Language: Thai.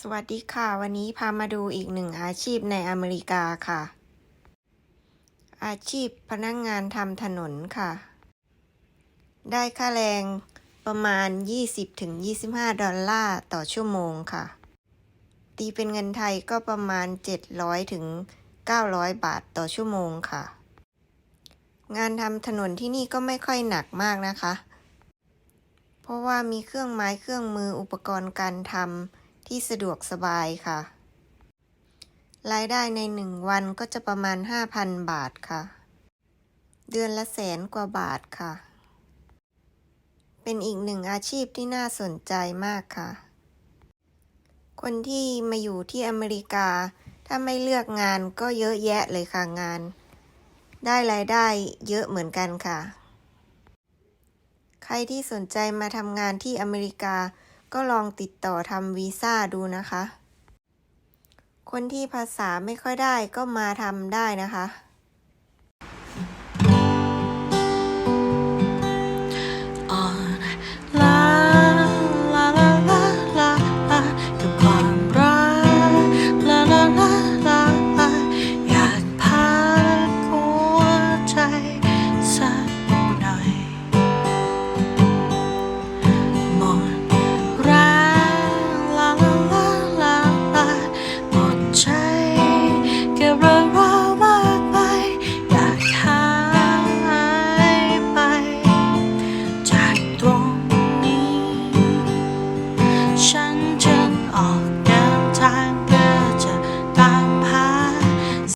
สวัสดีค่ะ วันนี้พามาดูอีกหนึ่งอาชีพในอเมริกาค่ะ อาชีพพนักงงานทำถนนค่ะ ได้ค่าแรงประมาณ 20-25 ดอลลาร์ต่อชั่วโมงค่ะ ตีเป็นเงินไทยก็ประมาณ 700-900 บาทต่อชั่วโมงค่ะ งานทำถนนที่นี่ก็ไม่ค่อยหนักมากนะคะ เพราะว่ามีเครื่องไม้เครื่องมืออุปกรณ์การทำ ที่สะดวกสบายค่ะ รายได้ในหนึ่งวันก็จะประมาณ 5,000 บาทค่ะ เดือนละแสนกว่าบาทค่ะ เป็นอีกหนึ่งอาชีพที่น่าสนใจมากค่ะ คนที่มาอยู่ที่อเมริกา ถ้าไม่เลือกงานก็เยอะแยะเลยค่ะงาน ได้รายได้เยอะเหมือนกันค่ะใครที่สนใจมาทำงานที่อเมริกา ก็ลองติดต่อทำวีซ่าดูนะคะ คนที่ภาษาไม่ค่อยได้ก็มาทำได้นะคะ